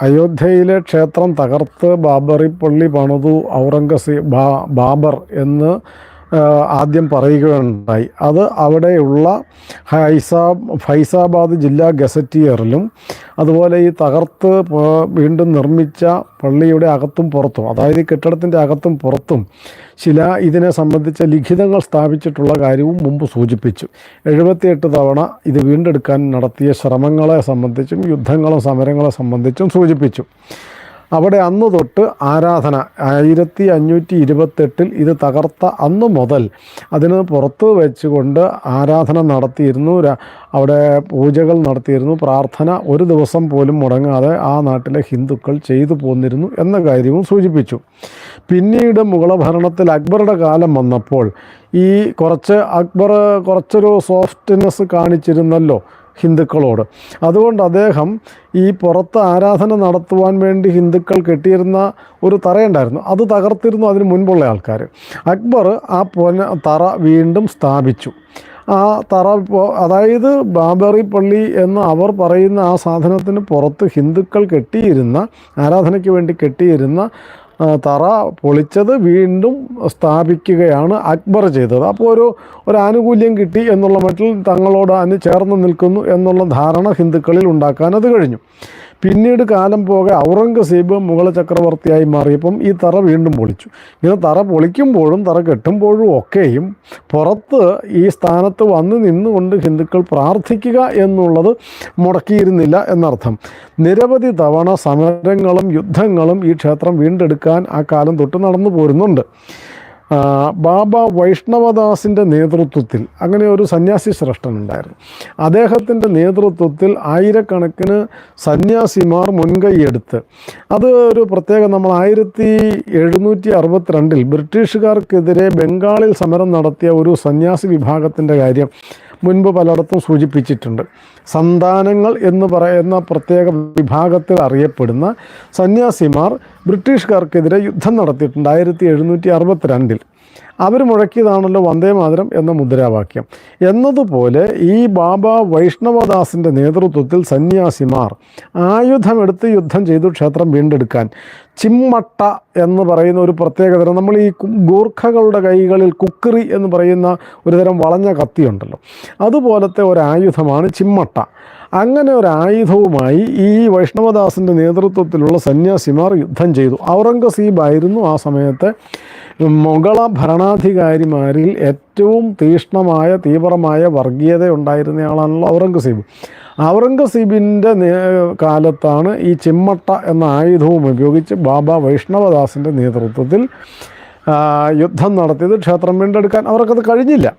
അയോധ്യയിലെ ക്ഷേത്രം തകർത്ത് ബാബറി പള്ളി പണിതു ഔറംഗസീബ് ബാബർ എന്ന് ആദ്യം പറയുകയുണ്ടായി. അത് അവിടെയുള്ള ഹൈസാബ് ഫൈസാബാദ് ജില്ലാ ഗസറ്റിയറിലും അതുപോലെ ഈ തകർത്ത് വീണ്ടും നിർമ്മിച്ച പള്ളിയുടെ അകത്തും പുറത്തും അതായത് കെട്ടിടത്തിന്റെ അകത്തും പുറത്തും ചില ഇതിനെ സംബന്ധിച്ച ലിഖിതങ്ങൾ സ്ഥാപിച്ചിട്ടുള്ള കാര്യവും മുമ്പ് സൂചിപ്പിച്ചു. എഴുപത്തിയെട്ട് തവണ ഇത് വീണ്ടെടുക്കാൻ നടത്തിയ ശ്രമങ്ങളെ സംബന്ധിച്ചും യുദ്ധങ്ങളും സമരങ്ങളെ സംബന്ധിച്ചും സൂചിപ്പിച്ചു. അവിടെ അന്ന് തൊട്ട് ആരാധന ആയിരത്തി അഞ്ഞൂറ്റി ഇരുപത്തെട്ടിൽ ഇത് തകർത്ത അന്ന് മുതൽ അതിന് പുറത്ത് വെച്ചുകൊണ്ട് ആരാധന നടത്തിയിരുന്നു. അവിടെ പൂജകൾ നടത്തിയിരുന്നു. പ്രാർത്ഥന ഒരു ദിവസം പോലും മുടങ്ങാതെ ആ നാട്ടിലെ ഹിന്ദുക്കൾ ചെയ്തു പോന്നിരുന്നു എന്ന കാര്യവും സൂചിപ്പിച്ചു. പിന്നീട് മുഗള ഭരണത്തിൽ അക്ബറുടെ കാലം വന്നപ്പോൾ ഈ കുറച്ച് അക്ബർ കുറച്ചൊരു സോഫ്റ്റ്നെസ് കാണിച്ചിരുന്നല്ലോ. ഹിന്ദുക്കളോട്. അതുകൊണ്ട് അദ്ദേഹം ഈ പുറത്ത് ആരാധന നടത്തുവാൻ വേണ്ടി ഹിന്ദുക്കൾ കെട്ടിയിരുന്ന ഒരു തറയുണ്ടായിരുന്നു. അത് തകർത്തിരുന്നു അതിന് മുൻപുള്ള ആൾക്കാർ അക്ബർ ആ പൊന തറ വീണ്ടും സ്ഥാപിച്ചു. ആ തറ അതായത് ബാബറി പള്ളി എന്ന് അവർ പറയുന്ന ആ സാധനത്തിന് പുറത്ത് ഹിന്ദുക്കൾ കെട്ടിയിരുന്ന ആരാധനയ്ക്ക് വേണ്ടി കെട്ടിയിരുന്ന തറ പൊളിച്ചത് വീണ്ടും സ്ഥാപിക്കുകയാണ് അക്ബർ ചെയ്തത്. അപ്പോൾ ഒരു ഒരു ആനുകൂല്യം കിട്ടി എന്നുള്ള മട്ടിൽ തങ്ങളോട് അനു ചേർന്ന് നിൽക്കുന്നു എന്നുള്ള ധാരണ ഹിന്ദുക്കളിൽ ഉണ്ടാക്കാൻ അത് കഴിഞ്ഞു. പിന്നീട് കാലം പോകെ ഔറംഗസീബ് മുഗൾ ചക്രവർത്തിയായി മാറിയപ്പം ഈ തറ വീണ്ടും പൊളിച്ചു. ഇങ്ങനെ തറ പൊളിക്കുമ്പോഴും തറ കെട്ടുമ്പോഴും ഒക്കെയും പുറത്ത് ഈ സ്ഥാനത്ത് വന്ന് നിന്നുകൊണ്ട് ഹിന്ദുക്കൾ പ്രാർത്ഥിക്കുക എന്നുള്ളത് മുടക്കിയിരുന്നില്ല എന്നർത്ഥം. നിരവധി തവണ സമരങ്ങളും യുദ്ധങ്ങളും ഈ ക്ഷേത്രം വീണ്ടെടുക്കാൻ ആ കാലം തൊട്ട് നടന്നു പോരുന്നുണ്ട്. ബാബ വൈഷ്ണവദാസിന്റെ നേതൃത്വത്തിൽ അങ്ങനെ ഒരു സന്യാസി ശ്രേഷ്ഠനുണ്ടായിരുന്നു അദ്ദേഹത്തിന്റെ നേതൃത്വത്തിൽ ആയിരക്കണക്കിന് സന്യാസിമാർ മുൻകൈയെടുത്ത് അത് ഒരു പ്രത്യേക നമ്മൾ ആയിരത്തി എഴുന്നൂറ്റി അറുപത്തിരണ്ടിൽ ബ്രിട്ടീഷുകാർക്കെതിരെ ബംഗാളിൽ സമരം നടത്തിയ ഒരു സന്യാസി വിഭാഗത്തിന്റെ കാര്യം മുൻപ് പലയിടത്തും സൂചിപ്പിച്ചിട്ടുണ്ട്. സന്താനങ്ങൾ എന്ന് പറയുന്ന പ്രത്യേക വിഭാഗത്തിൽ അറിയപ്പെടുന്ന സന്യാസിമാർ ബ്രിട്ടീഷുകാർക്കെതിരെ യുദ്ധം നടത്തിയിട്ടുണ്ട് ആയിരത്തി എഴുന്നൂറ്റി അറുപത്തിരണ്ടിൽ. അവർ മുഴക്കിയതാണല്ലോ വന്ദേ മാതരം എന്ന മുദ്രാവാക്യം. എന്നതുപോലെ ഈ ബാബ വൈഷ്ണവദാസിന്റെ നേതൃത്വത്തിൽ സന്യാസിമാർ ആയുധമെടുത്ത് യുദ്ധം ചെയ്തു ക്ഷേത്രം വീണ്ടെടുക്കാൻ. ചിമ്മട്ട എന്ന് പറയുന്ന ഒരു പ്രത്യേകതരം നമ്മൾ ഈ ഗൂർഖകളുടെ കൈകളിൽ കുക്കറി എന്ന് പറയുന്ന ഒരുതരം വളഞ്ഞ കത്തിയുണ്ടല്ലോ. അതുപോലത്തെ ഒരു ആയുധമാണ് ചിമ്മട്ട. അങ്ങനെ ഒരു ആയുധവുമായി ഈ വൈഷ്ണവദാസിന്റെ നേതൃത്വത്തിലുള്ള സന്യാസിമാർ യുദ്ധം ചെയ്തു. ഔറംഗസീബായിരുന്നു ആ സമയത്ത് മുഗള ഭരണാധികാരിമാരിൽ ഏറ്റവും തീഷ്ണമായ തീവ്രമായ വർഗീയത ഉണ്ടായിരുന്നയാളാണല്ലോ ഔറംഗസീബ്. ഔറംഗസീബിന്റെ കാലത്താണ് ഈ ചിമ്മട്ട എന്ന ആയുധവും ഉപയോഗിച്ച് ബാബ വൈഷ്ണവദാസിന്റെ നേതൃത്വത്തിൽ യുദ്ധം നടത്തിയത് ക്ഷേത്രം വീണ്ടെടുക്കാൻ അവർക്കത് കഴിഞ്ഞില്ല.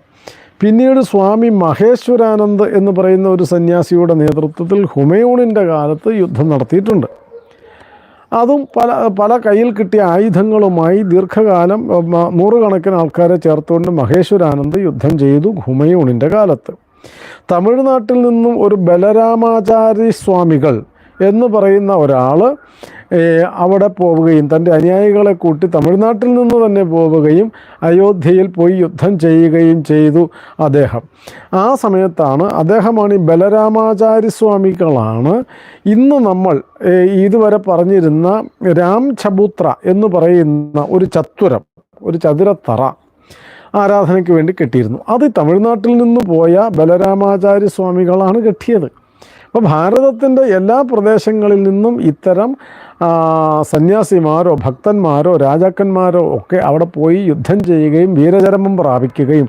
പിന്നീട് സ്വാമി മഹേശ്വരാനന്ദ് എന്ന് പറയുന്ന ഒരു സന്യാസിയുടെ നേതൃത്വത്തിൽ ഹുമയൂണിന്റെ കാലത്ത് യുദ്ധം നടത്തിയിട്ടുണ്ട്. അതും പല പല കയ്യിൽ കിട്ടിയ ആയുധങ്ങളുമായി ദീർഘകാലം നൂറുകണക്കിന് ആൾക്കാരെ ചേർത്തുകൊണ്ട് മഹേശ്വരാനന്ദ് യുദ്ധം ചെയ്തു ഹുമയൂണിന്റെ കാലത്ത്. തമിഴ്നാട്ടിൽ നിന്നും ഒരു ബലരാമാചാരി സ്വാമികൾ എന്ന് പറയുന്ന ഒരാൾ അവിടെ പോവുകയും തന്റെ അനുയായികളെ കൂട്ടി തമിഴ്നാട്ടിൽ നിന്ന് തന്നെ പോവുകയും അയോധ്യയിൽ പോയി യുദ്ധം ചെയ്യുകയും ചെയ്തു അദ്ദേഹം. ആ സമയത്താണ് അദ്ദേഹമാണ് ഈ ബലരാമാചാര്യ സ്വാമികളാണ് ഇന്ന് നമ്മൾ ഇതുവരെ പറഞ്ഞിരുന്ന രാം ചബൂത്ര എന്ന് പറയുന്ന ഒരു ചത്വരം ഒരു ചതുരത്തറ ആരാധനയ്ക്ക് വേണ്ടി കെട്ടിയിരുന്നു. അത് തമിഴ്നാട്ടിൽ നിന്ന് പോയ ബലരാമാചാര്യ സ്വാമികളാണ് കെട്ടിയത്. അപ്പോൾ ഭാരതത്തിന്റെ എല്ലാ പ്രദേശങ്ങളിൽ നിന്നും ഇത്തരം സന്യാസിമാരോ ഭക്തന്മാരോ രാജാക്കന്മാരോ ഒക്കെ അവിടെ പോയി യുദ്ധം ചെയ്യുകയും വീരചരമം പ്രാപിക്കുകയും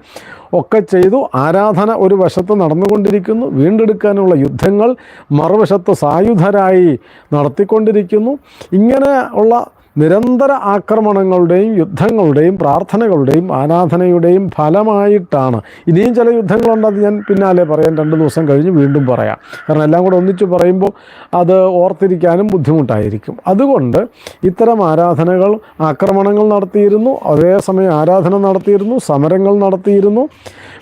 ഒക്കെ ചെയ്തു. ആരാധന ഒരു വശത്ത് നടന്നുകൊണ്ടിരിക്കുന്നു. വീണ്ടെടുക്കാനുള്ള യുദ്ധങ്ങൾ മറുവശത്ത് സായുധരായി നടത്തിക്കൊണ്ടിരിക്കുന്നു. ഇങ്ങനെ ഉള്ള നിരന്തര ആക്രമണങ്ങളുടെയും യുദ്ധങ്ങളുടെയും പ്രാർത്ഥനകളുടെയും ആരാധനയുടെയും ഫലമായിട്ടാണ്. ഇനിയും ചില യുദ്ധങ്ങളുണ്ടത് ഞാൻ പിന്നാലെ പറയാം. രണ്ട് ദിവസം കഴിഞ്ഞ് വീണ്ടും പറയാം. കാരണം എല്ലാം കൂടെ ഒന്നിച്ച് പറയുമ്പോൾ അത് ഓർത്തിരിക്കാനും ബുദ്ധിമുട്ടായിരിക്കും. അതുകൊണ്ട് ഇത്തരം ആരാധനകൾ ആക്രമണങ്ങൾ നടത്തിയിരുന്നു. അതേസമയം ആരാധന നടത്തിയിരുന്നു സമരങ്ങൾ നടത്തിയിരുന്നു.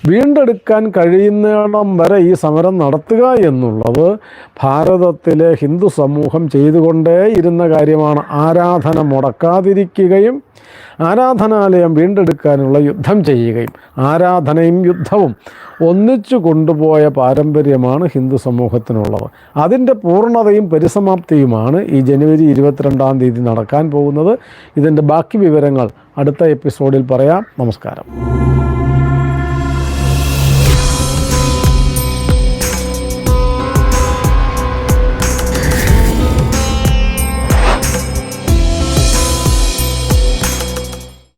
വീണ്ടെടുക്കാൻ കഴിയുന്നിടം വരെ ഈ സമരം നടത്തുക എന്നുള്ളത് ഭാരതത്തിലെ ഹിന്ദു സമൂഹം ചെയ്തുകൊണ്ടേ ഇരുന്ന കാര്യമാണ് ആരാധന. പ്രവർത്തനം മുടക്കാതിരിക്കുകയും ആരാധനാലയം വീണ്ടെടുക്കാനുള്ള യുദ്ധം ചെയ്യുകയും ആരാധനയും യുദ്ധവും ഒന്നിച്ചു കൊണ്ടുപോയ പാരമ്പര്യമാണ് ഹിന്ദു സമൂഹത്തിനുള്ളത്. അതിന്റെ പൂർണതയും പരിസമാപ്തിയുമാണ് ഈ ജനുവരി ഇരുപത്തിരണ്ടാം തീയതി നടക്കാൻ പോകുന്നത്. ഇതിന്റെ ബാക്കി വിവരങ്ങൾ അടുത്ത എപ്പിസോഡിൽ പറയാം. നമസ്കാരം.